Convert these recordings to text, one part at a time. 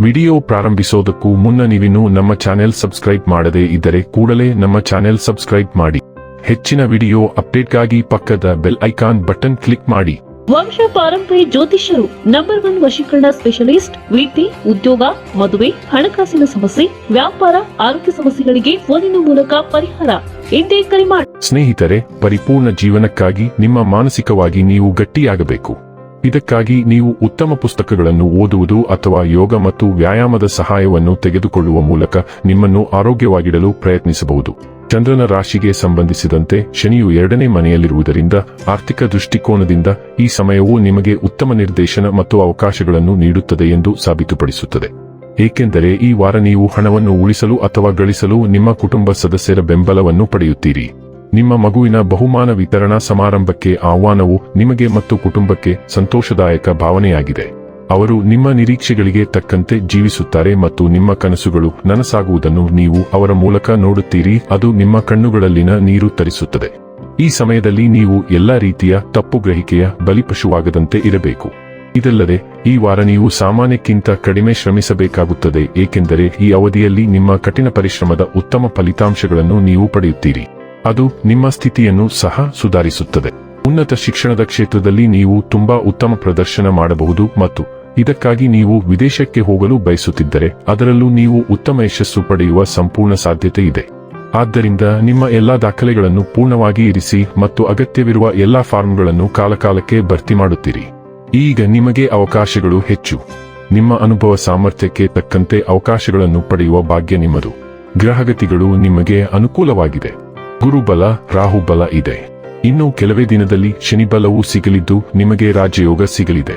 Video ಪ್ರಾರಂಭಿಸೋದಕ್ಕೂ ಮುನ್ನ ನೀವಿನ್ನೂ ನಮ್ಮ ಚಾನೆಲ್ ಸಬ್ಸ್ಕ್ರೈಬ್ ಮಾಡದೇ ಇದ್ದರೆ ಕೂಡಲೇ ನಮ್ಮ ಚಾನೆಲ್ ಸಬ್ಸ್ಕ್ರೈಬ್ ಮಾಡಿ. ಹೆಚ್ಚಿನ ವಿಡಿಯೋ ಅಪ್ಡೇಟ್ಗಾಗಿ ಪಕ್ಕದ ಬೆಲ್ ಐಕಾನ್ ಬಟನ್ ಕ್ಲಿಕ್ ಮಾಡಿ. ವಂಶ ಪಾರಂಪರ್ಯ ಜ್ಯೋತಿಷ್ಯರು ನಂಬರ್ ಒನ್ ವಶೀಕರಣ ಸ್ಪೆಷಲಿಸ್ಟ್ ವೃತ್ತಿ ಉದ್ಯೋಗ ಮದುವೆ ಹಣಕಾಸಿನ ಸಮಸ್ಯೆ ವ್ಯಾಪಾರ ಆರೋಗ್ಯ ಸಮಸ್ಯೆಗಳಿಗೆ ಫೋನಿನ ಮೂಲಕ ಪರಿಹಾರ ಇಂದೇ ಕರೆ ಮಾಡಿ ಸ್ನೇಹಿತರೆ ಪರಿಪೂರ್ಣ ಜೀವನಕ್ಕಾಗಿ ನಿಮ್ಮ ಮಾನಸಿಕವಾಗಿ ನೀವು ಗಟ್ಟಿಯಾಗಬೇಕು. ಇದಕ್ಕಾಗಿ ನೀವು ಉತ್ತಮ ಪುಸ್ತಕಗಳನ್ನು ಓದುವುದು ಅಥವಾ ಯೋಗ ಮತ್ತು ವ್ಯಾಯಾಮದ ಸಹಾಯವನ್ನು ತೆಗೆದುಕೊಳ್ಳುವ ಮೂಲಕ ನಿಮ್ಮನ್ನು ಆರೋಗ್ಯವಾಗಿಡಲು ಪ್ರಯತ್ನಿಸಬಹುದು. ಚಂದ್ರನ ರಾಶಿಗೆ ಸಂಬಂಧಿಸಿದಂತೆ ಶನಿಯು ಎರಡನೇ ಮನೆಯಲ್ಲಿರುವುದರಿಂದ ಆರ್ಥಿಕ ದೃಷ್ಟಿಕೋನದಿಂದ ಈ ಸಮಯವು ನಿಮಗೆ ಉತ್ತಮ ನಿರ್ದೇಶನ ಮತ್ತು ಅವಕಾಶಗಳನ್ನು ನೀಡುತ್ತದೆ ಎಂದು ಸಾಬೀತುಪಡಿಸುತ್ತದೆ. ಏಕೆಂದರೆ ಈ ವಾರ ನೀವು ಹಣವನ್ನು ಉಳಿಸಲು ಅಥವಾ ಗಳಿಸಲು ನಿಮ್ಮ ಕುಟುಂಬ ಸದಸ್ಯರ ಬೆಂಬಲವನ್ನು ಪಡೆಯುತ್ತೀರಿ. ನಿಮ್ಮ ಮಗುವಿನ ಬಹುಮಾನ ವಿತರಣಾ ಸಮಾರಂಭಕ್ಕೆ ಆಹ್ವಾನವು ನಿಮಗೆ ಮತ್ತು ಕುಟುಂಬಕ್ಕೆ ಸಂತೋಷದಾಯಕ ಭಾವನೆಯಾಗಿದೆ. ಅವರು ನಿಮ್ಮ ನಿರೀಕ್ಷೆಗಳಿಗೆ ತಕ್ಕಂತೆ ಜೀವಿಸುತ್ತಾರೆ ಮತ್ತು ನಿಮ್ಮ ಕನಸುಗಳು ನನಸಾಗುವುದನ್ನು ನೀವು ಅವರ ಮೂಲಕ ನೋಡುತ್ತೀರಿ, ಅದು ನಿಮ್ಮ ಕಣ್ಣುಗಳಲ್ಲಿನ ನೀರು ತರಿಸುತ್ತದೆ. ಈ ಸಮಯದಲ್ಲಿ ನೀವು ಎಲ್ಲಾ ರೀತಿಯ ತಪ್ಪು ಗ್ರಹಿಕೆಯ ಬಲಿಪಶುವಾಗದಂತೆ ಇರಬೇಕು. ಇದಲ್ಲದೆ, ಈ ವಾರ ನೀವು ಸಾಮಾನ್ಯಕ್ಕಿಂತ ಕಡಿಮೆ ಶ್ರಮಿಸಬೇಕಾಗುತ್ತದೆ, ಏಕೆಂದರೆ ಈ ಅವಧಿಯಲ್ಲಿ ನಿಮ್ಮ ಕಠಿಣ ಪರಿಶ್ರಮದ ಉತ್ತಮ ಫಲಿತಾಂಶಗಳನ್ನು ನೀವು ಪಡೆಯುತ್ತೀರಿ. ಅದು ನಿಮ್ಮ ಸ್ಥಿತಿಯನ್ನು ಸಹ ಸುಧಾರಿಸುತ್ತದೆ. ಉನ್ನತ ಶಿಕ್ಷಣದ ಕ್ಷೇತ್ರದಲ್ಲಿ ನೀವು ತುಂಬಾ ಉತ್ತಮ ಪ್ರದರ್ಶನ ಮಾಡಬಹುದು ಮತ್ತು ಇದಕ್ಕಾಗಿ ನೀವು ವಿದೇಶಕ್ಕೆ ಹೋಗಲು ಬಯಸುತ್ತಿದ್ದರೆ ಅದರಲ್ಲೂ ನೀವು ಉತ್ತಮ ಯಶಸ್ಸು ಪಡೆಯುವ ಸಂಪೂರ್ಣ ಸಾಧ್ಯತೆ ಇದೆ. ಆದ್ದರಿಂದ ನಿಮ್ಮ ಎಲ್ಲಾ ದಾಖಲೆಗಳನ್ನು ಪೂರ್ಣವಾಗಿ ಇರಿಸಿ ಮತ್ತು ಅಗತ್ಯವಿರುವ ಎಲ್ಲಾ ಫಾರ್ಮ್ಗಳನ್ನು ಕಾಲಕಾಲಕ್ಕೆ ಭರ್ತಿ ಮಾಡುತ್ತೀರಿ. ಈಗ ನಿಮಗೆ ಅವಕಾಶಗಳು ಹೆಚ್ಚು. ನಿಮ್ಮ ಅನುಭವ ಸಾಮರ್ಥ್ಯಕ್ಕೆ ತಕ್ಕಂತೆ ಅವಕಾಶಗಳನ್ನು ಪಡೆಯುವ ಭಾಗ್ಯ ನಿಮ್ಮದು. ಗ್ರಹಗತಿಗಳು ನಿಮಗೆ ಅನುಕೂಲವಾಗಿದೆ. ಗುರುಬಲ, ರಾಹುಬಲ ಇದೆ. ಇನ್ನು ಕೆಲವೇ ದಿನದಲ್ಲಿ ಶನಿಬಲವೂ ಸಿಗಲಿದ್ದು ನಿಮಗೆ ರಾಜಯೋಗ ಸಿಗಲಿದೆ.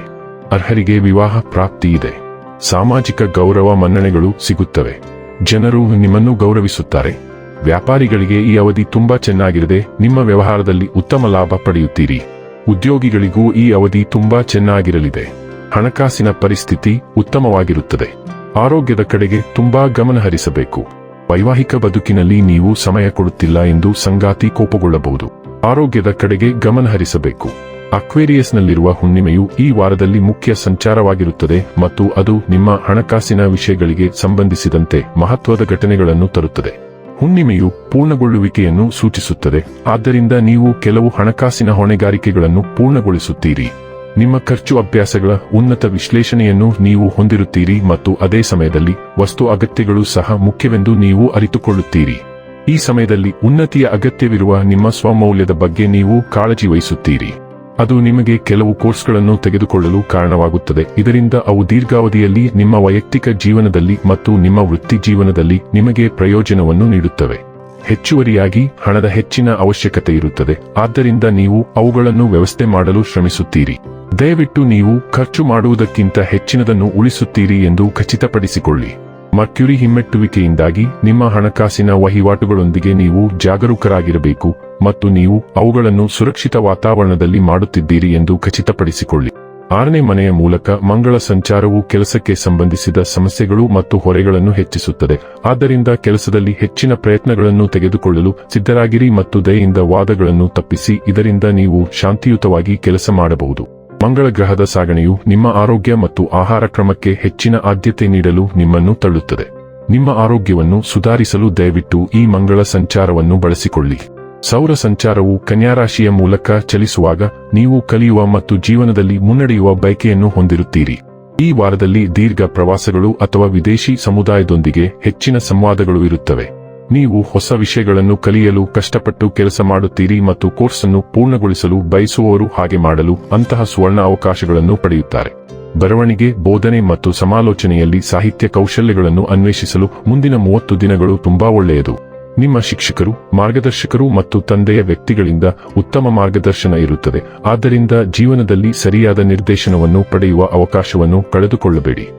ಅರ್ಹರಿಗೆ ವಿವಾಹ ಪ್ರಾಪ್ತಿ ಇದೆ. ಸಾಮಾಜಿಕ ಗೌರವ ಮನ್ನಣೆಗಳು ಸಿಗುತ್ತವೆ. ಜನರು ನಿಮ್ಮನ್ನು ಗೌರವಿಸುತ್ತಾರೆ. ವ್ಯಾಪಾರಿಗಳಿಗೆ ಈ ಅವಧಿ ತುಂಬಾ ಚೆನ್ನಾಗಿರದೆ ನಿಮ್ಮ ವ್ಯವಹಾರದಲ್ಲಿ ಉತ್ತಮ ಲಾಭ ಪಡೆಯುತ್ತೀರಿ. ಉದ್ಯೋಗಿಗಳಿಗೂ ಈ ಅವಧಿ ತುಂಬಾ ಚೆನ್ನಾಗಿರಲಿದೆ. ಹಣಕಾಸಿನ ಪರಿಸ್ಥಿತಿ ಉತ್ತಮವಾಗಿರುತ್ತದೆ. ಆರೋಗ್ಯದ ಕಡೆಗೆ ತುಂಬಾ ಗಮನ ಹರಿಸಬೇಕು ವೈವಾಹಿಕ ಬದುಕಿನಲ್ಲಿ ನೀವು ಸಮಯ ಕೊಡುತ್ತಿಲ್ಲ ಎಂದು ಸಂಗಾತಿ ಕೋಪಗೊಳ್ಳಬಹುದು. ಆರೋಗ್ಯದ ಕಡೆಗೆ ಗಮನ ಹರಿಸಬೇಕು. ಅಕ್ವೇರಿಯಸ್ನಲ್ಲಿರುವ ಹುಣ್ಣಿಮೆಯು ಈ ವಾರದಲ್ಲಿ ಮುಖ್ಯ ಸಂಚಾರವಾಗಿರುತ್ತದೆ ಮತ್ತು ಅದು ನಿಮ್ಮ ಹಣಕಾಸಿನ ವಿಷಯಗಳಿಗೆ ಸಂಬಂಧಿಸಿದಂತೆ ಮಹತ್ವದ ಘಟನೆಗಳನ್ನು ತರುತ್ತದೆ. ಹುಣ್ಣಿಮೆಯು ಪೂರ್ಣಗೊಳ್ಳುವಿಕೆಯನ್ನು ಸೂಚಿಸುತ್ತದೆ. ಆದ್ದರಿಂದ ನೀವು ಕೆಲವು ಹಣಕಾಸಿನ ಹೊಣೆಗಾರಿಕೆಗಳನ್ನು ಪೂರ್ಣಗೊಳಿಸುತ್ತೀರಿ. ನಿಮ್ಮ ಖರ್ಚು ಅಭ್ಯಾಸಗಳ ಉನ್ನತ ವಿಶ್ಲೇಷಣೆಯನ್ನು ನೀವು ಹೊಂದಿರುತ್ತೀರಿ ಮತ್ತು ಅದೇ ಸಮಯದಲ್ಲಿ ವಸ್ತು ಅಗತ್ಯಗಳು ಸಹ ಮುಖ್ಯವೆಂದು ನೀವು ಅರಿತುಕೊಳ್ಳುತ್ತೀರಿ. ಈ ಸಮಯದಲ್ಲಿ ಉನ್ನತಿಯ ಅಗತ್ಯವಿರುವ ನಿಮ್ಮ ಸ್ವಮೌಲ್ಯದ ಬಗ್ಗೆ ನೀವು ಕಾಳಜಿ ವಹಿಸುತ್ತೀರಿ. ಅದು ನಿಮಗೆ ಕೆಲವು ಕೋರ್ಸ್ಗಳನ್ನು ತೆಗೆದುಕೊಳ್ಳಲು ಕಾರಣವಾಗುತ್ತದೆ. ಇದರಿಂದ ಅವು ದೀರ್ಘಾವಧಿಯಲ್ಲಿ ನಿಮ್ಮ ವೈಯಕ್ತಿಕ ಜೀವನದಲ್ಲಿ ಮತ್ತು ನಿಮ್ಮ ವೃತ್ತಿ ಜೀವನದಲ್ಲಿ ನಿಮಗೆ ಪ್ರಯೋಜನವನ್ನು ನೀಡುತ್ತವೆ. ಹೆಚ್ಚುವರಿಯಾಗಿ ಹಣದ ಹೆಚ್ಚಿನ ಅವಶ್ಯಕತೆ ಇರುತ್ತದೆ. ಆದ್ದರಿಂದ ನೀವು ಅವುಗಳನ್ನು ವ್ಯವಸ್ಥೆ ಮಾಡಲು ಶ್ರಮಿಸುತ್ತೀರಿ. ದಯವಿಟ್ಟು ನೀವು ಖರ್ಚು ಮಾಡುವುದಕ್ಕಿಂತ ಹೆಚ್ಚಿನದನ್ನು ಉಳಿಸುತ್ತೀರಿ ಎಂದು ಖಚಿತಪಡಿಸಿಕೊಳ್ಳಿ. ಮರ್ಕ್ಯುರಿ ಹಿಮ್ಮೆಟ್ಟುವಿಕೆಯಿಂದಾಗಿ ನಿಮ್ಮ ಹಣಕಾಸಿನ ವಹಿವಾಟುಗಳೊಂದಿಗೆ ನೀವು ಜಾಗರೂಕರಾಗಿರಬೇಕು ಮತ್ತು ನೀವು ಅವುಗಳನ್ನು ಸುರಕ್ಷಿತ ವಾತಾವರಣದಲ್ಲಿ ಮಾಡುತ್ತಿದ್ದೀರಿ ಎಂದು ಖಚಿತಪಡಿಸಿಕೊಳ್ಳಿ. ಆರನೇ ಮನೆಯ ಮೂಲಕ ಮಂಗಳ ಸಂಚಾರವು ಕೆಲಸಕ್ಕೆ ಸಂಬಂಧಿಸಿದ ಸಮಸ್ಯೆಗಳು ಮತ್ತು ಹೊರೆಗಳನ್ನು ಹೆಚ್ಚಿಸುತ್ತದೆ. ಆದ್ದರಿಂದ ಕೆಲಸದಲ್ಲಿ ಹೆಚ್ಚಿನ ಪ್ರಯತ್ನಗಳನ್ನು ತೆಗೆದುಕೊಳ್ಳಲು ಸಿದ್ಧರಾಗಿರಿ ಮತ್ತು ದಯೆಯಿಂದ ವಾದಗಳನ್ನು ತಪ್ಪಿಸಿ, ಇದರಿಂದ ನೀವು ಶಾಂತಿಯುತವಾಗಿ ಕೆಲಸ ಮಾಡಬಹುದು. ಮಂಗಳ ಗ್ರಹದ ಸಾಗಣೆಯು ನಿಮ್ಮ ಆರೋಗ್ಯ ಮತ್ತು ಆಹಾರ ಕ್ರಮಕ್ಕೆ ಹೆಚ್ಚಿನ ಆದ್ಯತೆ ನೀಡಲು ನಿಮ್ಮನ್ನು ತಳ್ಳುತ್ತದೆ. ನಿಮ್ಮ ಆರೋಗ್ಯವನ್ನು ಸುಧಾರಿಸಲು ದಯವಿಟ್ಟು ಈ ಮಂಗಳ ಸಂಚಾರವನ್ನು ಬಳಸಿಕೊಳ್ಳಿ. ಸೌರ ಸಂಚಾರವು ಕನ್ಯಾರಾಶಿಯ ಮೂಲಕ ಚಲಿಸುವಾಗ ನೀವು ಕಲಿಯುವ ಮತ್ತು ಜೀವನದಲ್ಲಿ ಮುನ್ನಡೆಯುವ ಬಯಕೆಯನ್ನು ಹೊಂದಿರುತ್ತೀರಿ. ಈ ವಾರದಲ್ಲಿ ದೀರ್ಘ ಪ್ರವಾಸಗಳು ಅಥವಾ ವಿದೇಶಿ ಸಮುದಾಯದೊಂದಿಗೆ ಹೆಚ್ಚಿನ ಸಂವಾದಗಳು ಇರುತ್ತವೆ. ನೀವು ಹೊಸ ವಿಷಯಗಳನ್ನು ಕಲಿಯಲು ಕಷ್ಟಪಟ್ಟು ಕೆಲಸ ಮಾಡುತ್ತೀರಿ ಮತ್ತು ಕೋರ್ಸ್ ಅನ್ನು ಪೂರ್ಣಗೊಳಿಸಲು ಬಯಸುವವರು ಹಾಗೆ ಮಾಡಲು ಅಂತಹ ಸುವರ್ಣ ಅವಕಾಶಗಳನ್ನು ಪಡೆಯುತ್ತಾರೆ. ಬರವಣಿಗೆ, ಬೋಧನೆ ಮತ್ತು ಸಮಾಲೋಚನೆಯಲ್ಲಿ ಸಾಹಿತ್ಯ ಕೌಶಲ್ಯಗಳನ್ನು ಅನ್ವೇಷಿಸಲು ಮುಂದಿನ ಮೂವತ್ತು ದಿನಗಳು ತುಂಬಾ ಒಳ್ಳೆಯದು. ನಿಮ್ಮ ಶಿಕ್ಷಕರು, ಮಾರ್ಗದರ್ಶಕರು ಮತ್ತು ತಂದೆಯ ವ್ಯಕ್ತಿಗಳಿಂದ ಉತ್ತಮ ಮಾರ್ಗದರ್ಶನ ಇರುತ್ತದೆ. ಆದ್ದರಿಂದ ಜೀವನದಲ್ಲಿ ಸರಿಯಾದ ನಿರ್ದೇಶನವನ್ನು ಪಡೆಯುವ ಅವಕಾಶವನ್ನು ಕಳೆದುಕೊಳ್ಳಬೇಡಿ.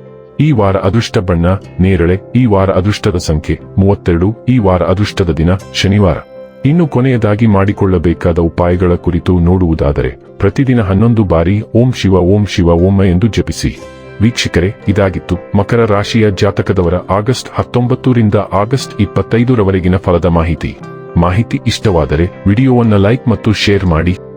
ಈ ವಾರ ಅದೃಷ್ಟ ಬಣ್ಣ, ನೇರಳೆ, ಈ ವಾರ ಅದೃಷ್ಟದ ಸಂಖ್ಯೆ, ಮೂವತ್ತೆರಡು, ಈ ವಾರ ಅದೃಷ್ಟದ ದಿನ, ಶನಿವಾರ. ಇನ್ನು ಕೊನೆಯದಾಗಿ ಮಾಡಿಕೊಳ್ಳಬೇಕಾದ ಉಪಾಯಗಳ ಕುರಿತು ನೋಡುವುದಾದರೆ, ಪ್ರತಿದಿನ ಹನ್ನೊಂದು ಬಾರಿ ಓಂ ಶಿವ ಓಂ ಶಿವ ಓಮ ಎಂದು ಜಪಿಸಿ. ವೀಕ್ಷಕರೇ, ಇದಾಗಿತ್ತು ಮಕರ ರಾಶಿಯ ಜಾತಕದವರ ಆಗಸ್ಟ್ ಹತ್ತೊಂಬತ್ತರಿಂದ ಆಗಸ್ಟ್ ಇಪ್ಪತ್ತೈದರವರೆಗಿನ ಫಲದ ಮಾಹಿತಿ. ಮಾಹಿತಿ ಇಷ್ಟವಾದರೆ ವಿಡಿಯೋವನ್ನು ಲೈಕ್ ಮತ್ತು ಶೇರ್ ಮಾಡಿ.